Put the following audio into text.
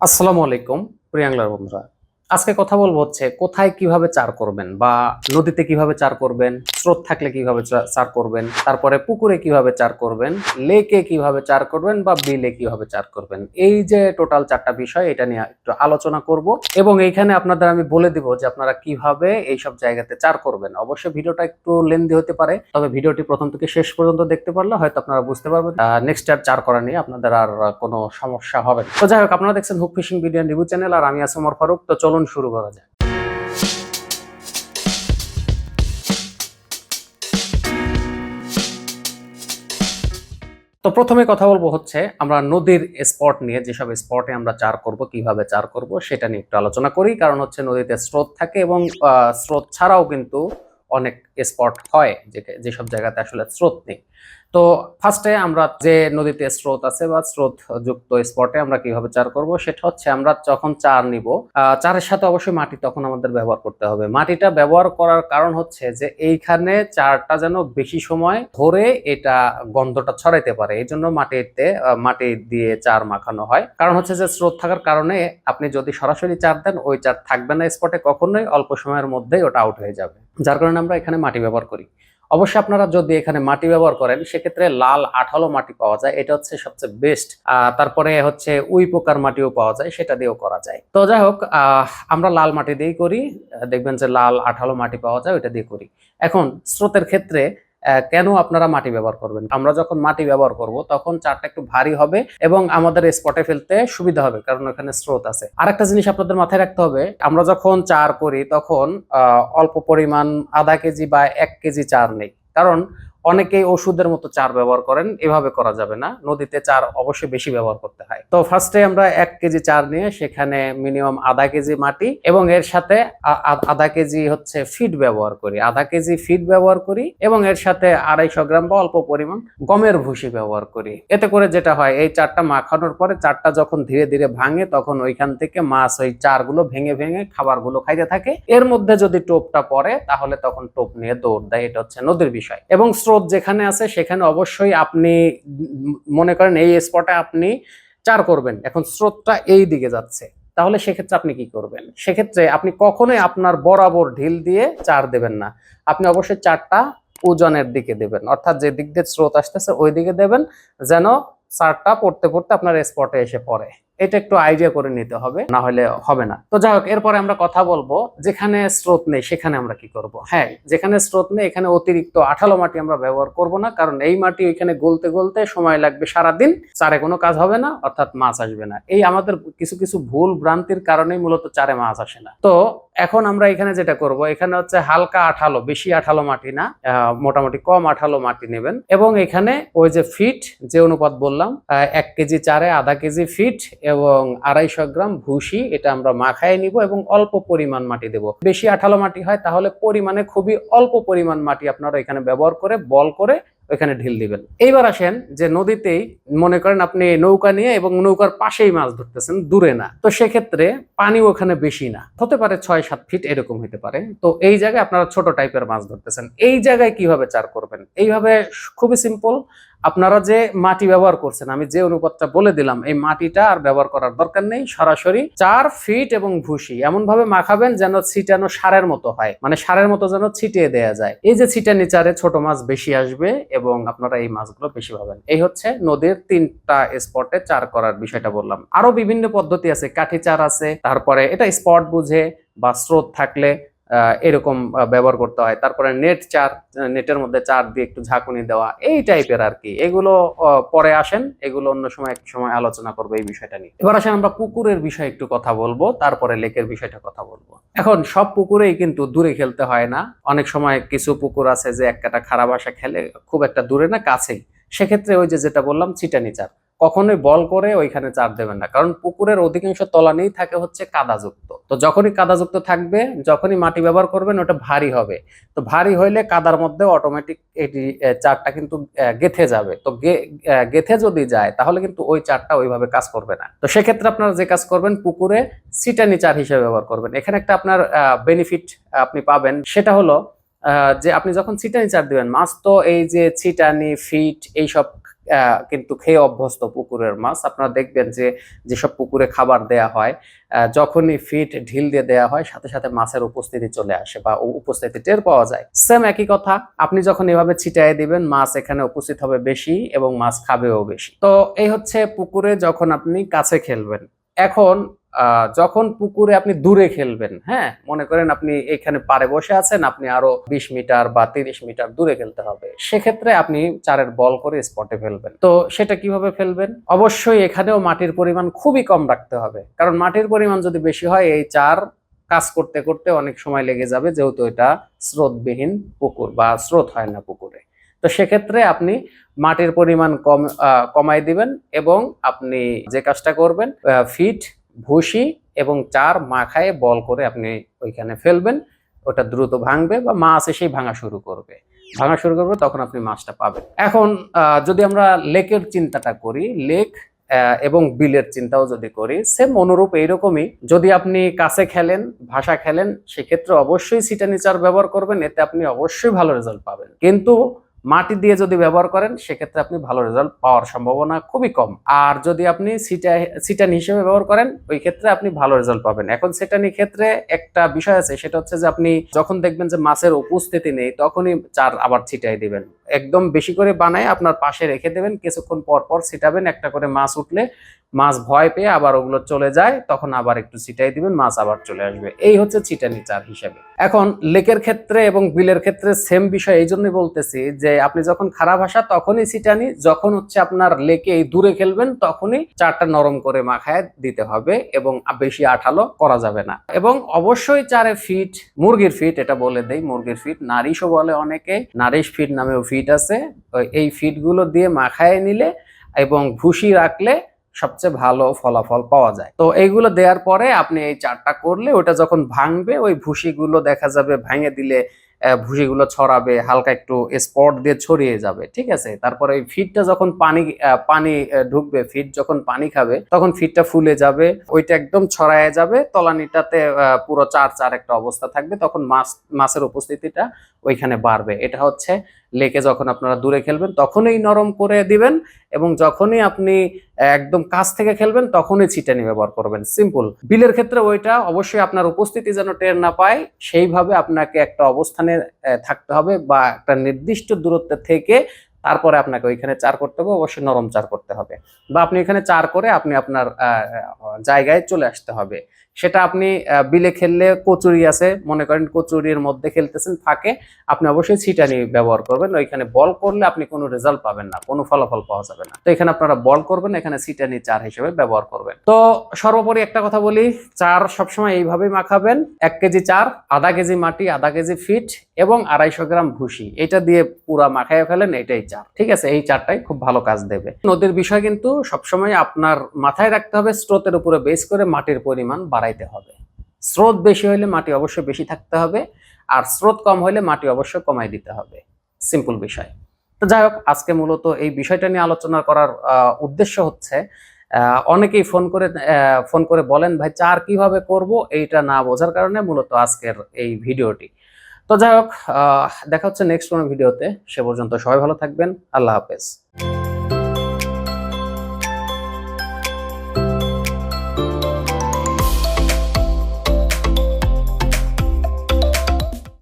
আসসালামু আলাইকুম প্রিয়াংলার বন্ধুরা। আজকে কথা বলব হচ্ছে, কোথায় কীভাবে চার করবেন বা নদীতে কীভাবে চার করবেন, স্রোত থাকলে কীভাবে চার করবেন, তারপরে পুকুরে কীভাবে চার করবেন, লেকে কীভাবে চার করবেন বা বিলে কীভাবে চার করবেন, এই যে টোটাল চারটা বিষয়, এটা নিয়ে একটু আলোচনা করব। এবং এইখানে আপনাদের আমি বলে দিব যে আপনারা কীভাবে এই সব জায়গাতে চার করবেন। অবশ্যই ভিডিওটা একটু লেন্দি হতে পারে, তবে ভিডিওটি প্রথম থেকে শেষ পর্যন্ত দেখতে পারলে হয়তো আপনারা বুঝতে পারবেন। নেক্সট আর চার করা নিয়ে আপনাদের আর কোনো সমস্যা হবে না। তো যাই হোক, আপনারা দেখছেন hook fishing video review channel আর আমি আছি ওমর ফারুক। তো চলুন শুরু করা যায়। তো প্রথমে কথা বলব হচ্ছে, আমরা নদীর স্পট নিয়ে, যেসব স্পটে আমরা চার করব, কীভাবে চার করব, সেটা নিয়ে একটু আলোচনা করি। কারণ হচ্ছে নদীতে স্রোত থাকে এবং স্রোত ছাড়াও কিন্তু অনেক স্পট হয় যেসব জায়গাতে আসলে স্রোত নেই। তো ফার্স্টে আমরা যে নদীতে স্রোত আছে বা স্রোত যুক্ত স্পটে আমরা কীভাবে চার করব, সেটা হচ্ছে আমরা যখন চার নিব চারের সাথে অবশ্যই মাটি তখন আমাদের ব্যবহার করতে হবে। মাটিটা ব্যবহার করার কারণ হচ্ছে যে এইখানে চারটা যেন বেশি সময় ধরে এটা গন্ধটা ছড়াইতে পারে। এই জন্য মাটিতে মাটি দিয়ে চার মাখানো হয়। কারণ হচ্ছে যে স্রোত থাকার কারণে আপনি যদি সরাসরি চার দেন, ওই চার থাকবে না স্পটে কখনোই অল্প সময়ের মধ্যেই ওটা আউট হয়ে যাবে। যার কারণে আমরা এখানে মাটি ব্যবহার করি। অবশ্যই আপনারা যদি এখানে মাটি ব্যবহার করেন, সেক্ষেত্রে লাল আঠালো মাটি পাওয়া যায়। এটা হচ্ছে সবচেয়ে বেস্ট তারপরে হচ্ছে উই পোকার মাটিও পাওয়া যায়, সেটা দিয়েও করা যায়। তো যাই হোক আমরা লাল মাটি দিয়েই করি। দেখবেন যে লাল আঠালো মাটি পাওয়া যায়, ওইটা দিয়ে করি। এখন স্রোতের ক্ষেত্রে কেন আপনারা মাটি ব্যবহার করবেন? আমরা যখন মাটি ব্যবহার করব, তখন চারটা একটু ভারী হবে এবং আমাদের স্পটে ফেলতে সুবিধা হবে, কারণ ওখানে স্রোত আছে। আর একটা জিনিস আপনাদের মাথায় রাখতে হবে, আমরা যখন চার করি, তখন অল্প পরিমাণ আধা কেজি বা এক কেজি চার নেই। কারণ অনেকেই ওষুধের মতো চার ব্যবহার করেন, এভাবে করা যাবে না। নদীতে চার অবশ্যই বেশি ব্যবহার করতে হয়। তো ফার্স্টে আমরা এক কেজি চার নিয়ে সেখানে মিনিমাম আধা কেজি মাটি এবং এর সাথে আধা কেজি হচ্ছে ফিড ব্যবহার করি। আধা কেজি ফিড ব্যবহার করি এবং এর সাথে আড়াইশো গ্রাম বা অল্প পরিমাণ গমের ভুসি ব্যবহার করি। এতে করে যেটা হয়, এই চারটা মাখানোর পরে চারটা যখন ধীরে ধীরে ভাঙে, তখন ওইখান থেকে মাছ ওই চারগুলো ভেঙে ভেঙে খাবারগুলো খাইতে থাকে। এর মধ্যে যদি টোপটা পড়ে, তাহলে তখন টোপ নিয়ে দৌড় দেয়। এটা হচ্ছে নদীর বিষয়। এবং স্রোত যেখানে আছে, সেখানে অবশ্যই আপনি মনে করেন এই স্পটে আপনি চার করবেন। এখন স্রোতটা এই দিকে যাচ্ছে। তাহলে সেক্ষেত্রে আপনি কি করবেন? সেক্ষেত্রে আপনি কখনোই আপনার বরাবর ঢিল দিয়ে চার দেবেন না। আপনি অবশ্যই চারটা ওজনের দিকে দেবেন। অর্থাৎ যে দিক দিয়ে স্রোত আসতেছে ওই দিকে দেবেন যেন চারটা পড়তে পড়তে আপনার স্পটে এসে পড়ে। এটা একটু আইডিয়া করে নিতে হবে, না হলে হবে না। তো যাই হোক, এরপরে আমরা কথা বলব, যেখানে স্রোত নেই, সেখানে আমরা কি করব? হ্যাঁ যেখানে স্রোত নেই, এখানে অতিরিক্ত আঠালো মাটি আমরা ব্যবহার করব না, কারণ এই মাটি ওইখানে গলতে গলতে সময় লাগবে সারাদিন, চারে কোনো কাজ হবে না, অর্থাৎ মাছ আসবে না। এই আমাদের কিছু কিছু ভুল ভ্রান্তির কারণেই মূলত চারে মাছ আসে না। তো এখন আমরা এখানে যেটা করব, এখানে হচ্ছে হালকা আঠালো, বেশি আঠালো মাটি না মোটামুটি কম আঠালো মাটি নেবেন। এবং এখানে ওই যে ফিট যে অনুপাত বললাম এক কেজি চারে আধা কেজি ফিট এবং আড়াইশো গ্রাম ভুসি, এটা আমরা মাখায় নিব এবং অল্প পরিমাণ মাটি দেব। বেশি আঠালো মাটি হয়, তাহলে পরিমাণে খুবই অল্প পরিমাণ মাটি আপনারা এখানে ব্যবহার করে, বল করে ওইখানে ঢিল দিবেন। এইবার আসেন যে নদীতেই মনে করেন আপনি নৌকা নিয়ে এবং নৌকার পাশেই মাছ ধরতেছেন, দূরে না। তো সেক্ষেত্রে পানি ওখানে বেশি না। হতে পারে ছয় সাত ফিট এরকম হতে পারে। তো এই জায়গায় আপনারা ছোট টাইপের মাছ ধরতেছেন। এই জায়গায় কীভাবে চার করবেন? এইভাবে খুবই সিম্পল আপনারা যে মাটি ব্যবহার করছেন, আমি যে অনুপাতটা বলে দিলাম, এই মাটিটা আর ব্যবহার করার দরকার নেই, সরাসরি চার ফিট এবং ভুসি এমন ভাবে মাখাবেন যেন ছিটানো সারের মতো হয় মানে সারের মতো যেন ছিটিয়ে দেয়া যায়। এই যে ছিটানি চারে ছোট মাছ বেশি আসবে এবং আপনারা এই মাছগুলো বেশি পাবেন এই হচ্ছে নদীর তিনটা স্পটে চার করার বিষয়টা বললাম। আরও বিভিন্ন পদ্ধতি আছে, কাঠি চার আছে, তারপরে এটা স্পট বুঝে বা স্রোত থাকলে এরকম ব্যবহার করতে হয়। তারপরে নেট চার নেটের মধ্যে চার দিয়ে একটু ঝাঁকুনি দেওয়া, এই টাইপের আর কি। এগুলো পরে আসেন, এগুলো অন্য সময় এক সময় আলোচনা করব এই বিষয়টা নিয়ে। এবার আসেন আমরা পুকুরের বিষয়ে একটু কথা বলব, তারপরে লেকের বিষয়টা কথা বলব। এখন সব পুকুরেই কিন্তু দূরে খেলতে হয় না। অনেক সময় কিছু পুকুর আছে যে এক কাটা খারাপ আসা খেলে খুব একটা দূরে না, কাছেই। সেক্ষেত্রে ওই যে যেটা বললাম, ছিটানি চার কখনোই বল করে ওইখানে চার দেবেন না। কারণ পুকুরের অধিকাংশ তলানেই থাকে হচ্ছে কাদাযুক্ত। তো যখনই কাদাযুক্ত থাকবে, যখনই মাটি ব্যবহার করবেন, ওটা ভারী হবে। তো ভারী হইলে কাদার মধ্যে অটোমেটিক এটি চারটা কিন্তু গেথে যাবে। তো গেথে যদি যায়, তাহলে কিন্তু ওই চারটা ওইভাবে কাজ করবে না। তো সেক্ষেত্রে আপনারা যে কাজ করবেন, পুকুরে সিটানি চার হিসেবে ব্যবহার করবেন। এখানে একটা আপনার বেনিফিট আপনি পাবেন। সেটা হলো যে আপনি যখন ছিটানি চার দিবেন, মাছ তো এই যে ছিটানি ফিট এইসব কিন্তু খেয়ে অভ্যস্ত পুকুরের মাছ। আপনারা দেখবেন যে যেসব পুকুরে খাবার দেয়া হয় যখনই ফিট ঢিল দিয়ে দেয়া হয়, সাথে সাথে মাছের উপস্থিতি চলে আসে বা উপস্থিতি টের পাওয়া যায়। সেম একই কথা, আপনি যখন এভাবে ছিটাই দিবেন, মাছ এখানে উপস্থিত হবে বেশি এবং মাছ খাবেও বেশি। তো এই হচ্ছে পুকুরে যখন আপনি কাছে খেলবেন। এখন যখন পুকুরে আপনি দূরে খেলবেন হ্যাঁ মনে করেন আপনি এখানে পারে বসে আছেন, আপনি আরও বিশ মিটার বা তিরিশ মিটার দূরে খেলতে হবে। সেক্ষেত্রে আপনি চারের বল করে স্পটে ফেলবেন। তো সেটা কীভাবে ফেলবেন? অবশ্যই এখানেও মাটির পরিমাণ খুবই কম রাখতে হবে। কারণ মাটির পরিমাণ যদি বেশি হয়, এই চার কাজ করতে করতে অনেক সময় লেগে যাবে, যেহেতু এটা স্রোতবিহীন পুকুর বা স্রোত হয় না পুকুরে। তো সেক্ষেত্রে আপনি মাটির পরিমাণ কম কমাই দিবেন এবং আপনি যে কাজটা করবেন ফিট ভুসি এবং চার মাখায় বল করে আপনি ওইখানে ফেলবেন, ওটা দ্রুত ভাঙবে বা মাছ এসেই ভাঙা শুরু করবে। ভাঙা শুরু করবে, তখন আপনি মাছটা পাবেন। এখন যদি আমরা লেকের চিন্তাটা করি, লেক এবং বিলের চিন্তাও যদি করি সেম অনুরূপ এইরকমই। যদি আপনি কাছে খেলেন, ভাষা খেলেন, সেক্ষেত্রে অবশ্যই সিটানি চার ব্যবহার করবেন, এতে আপনি অবশ্যই ভালো রেজাল্ট পাবেন। কিন্তু মাটি দিয়ে যদি ব্যবহার করেন, সেক্ষেত্রে আপনি ভালো রেজাল্ট পাওয়ার সম্ভাবনা খুবই কম। আর যদি আপনি সিটা, সিটান হিসেবে ব্যবহার করেন, ওই ক্ষেত্রে আপনি ভালো রেজাল্ট পাবেন। এখন সিটানি ক্ষেত্রে একটা বিষয় আছে, সেটা হচ্ছে যে আপনি যখন দেখবেন যে মাছের উপস্থিতি নেই, তখনই চার আবার ছিটাই দিবেন। একদম বেশি করে বানায় আপনার পাশে রেখে দেবেন, কিছুক্ষণ পর পর ছিটাবেন, একটা করে মাছ উঠলে মাছ ভয় পেয়ে আবার ওগুলো চলে যায়, তখন আবার একটু ছিটাই দিবেন, মাছ আবার চলে আসবে। এই হচ্ছে চিটানি চার হিসেবে। এখন লেকের ক্ষেত্রে এবং বিলের ক্ষেত্রে সেম বিষয়, এই জন্যই বলতেছি যে আপনি যখন খারাপ আসা তখনই ছিটানি, যখন হচ্ছে আপনার লেকে এই দূরে খেলবেন, তখনই চারটা নরম করে মাখায় দিতে হবে এবং বেশি আঠালো করা যাবে না। এবং অবশ্যই চারে ফিট, মুরগির ফিট, এটা বলে দেই, মুরগির ফিট, নারিশও বলে অনেকে, নারিশ ফিট নামেও ফিট আছে এই ফিটগুলো দিয়ে মাখায় নিলে এবং ভুসি রাখলে সবচেয়ে ভালো ফলাফল পাওয়া যায়। তো এইগুলো দেওয়ার পরে আপনি এই চারটা করলে ওটা যখন ভাঙবে, ওই ভুসিগুলো দেখা যাবে ভাঙে দিলে ভুসিগুলো ছড়াবে, হালকা একটু স্পট দিয়ে ছড়িয়ে যাবে, ঠিক আছে? তারপরে ওই ফিটটা যখন পানি পানি ঢুকবে, ফিট যখন পানি খাবে, তখন ফিটটা ফুলে যাবে, ওইটা একদম ছড়ায় যাবে, তলানিটাতে পুরো চার চার একটা অবস্থা থাকবে, তখন মাছ, মাছের উপস্থিতিটা ওইখানে বাড়বে। এটা হচ্ছে লেকে যখন আপনারা দূরে খেলবেন, তখনই নরম করে দিবেন এবং যখনই আপনি একদম কাছ থেকে খেলবেন, তখনই ছিটানি ব্যবহার করবেন। সিম্পল বিলের ক্ষেত্রে ওইটা অবশ্যই আপনার উপস্থিতি যেন টের না পায়, সেইভাবে আপনাকে একটা অবস্থানে থাকতে হবে বা একটা নির্দিষ্ট দূরত্বে থেকে তারপরে আপনাকে ওইখানে চার করতে হবে, অবশ্যই নরম চার করতে হবে। বা আপনি এখানে চার করে আপনি আপনার জায়গায় চলে আসতে হবে। সেটা আপনি বিলে খেললে কচুরি আছে, মনে করেন কচুরির মধ্যে খেলতেছেন ফাঁকে আপনি অবশ্যই ছিটানি ব্যবহার করবেন, ওইখানে বল করলে আপনি কোনো রেজাল্ট পাবেন না, কোনো ফলাফল পাওয়া যাবে না। তো এখানে আপনারা বল করবেন, এখানে ছিটানি চার হিসেবে ব্যবহার করবেন। তো সর্বোপরি একটা কথা বলি, চার সবসময় এইভাবেই মাখাবেন, এক কেজি চার, আধা কেজি মাটি, আধা কেজি ফিট এবং আড়াইশো গ্রাম ভুসি। এটা দিয়ে পুরা মাখায় ফেলেন, এটাই চার। ঠিক আছে, এই চারটাই খুব ভালো কাজ দেবে। নদীর বিষয় কিন্তু সবসময় আপনার মাথায় রাখতে হবে, স্রোতের উপরে বেস করে মাটির পরিমাণ বাড়াইতে হবে। স্রোত বেশি হলে মাটি অবশ্যই বেশি থাকতে হবে আর স্রোত কম হলে মাটি অবশ্যই কমাই দিতে হবে। সিম্পল বিষয়। তো যাই হোক, আজকে মূলত এই বিষয়টা নিয়ে আলোচনা করার উদ্দেশ্য হচ্ছে অনেকেই ফোন করে ফোন করে বলেন, ভাই চার কীভাবে করব? এইটা না বোঝার কারণে মূলত আজকের এই ভিডিওটি। তো যাই হোক দেখা হচ্ছে নেক্সট কোনো ভিডিওতে। সে পর্যন্ত সবাই ভালো থাকবেন। আল্লাহ হাফেজ।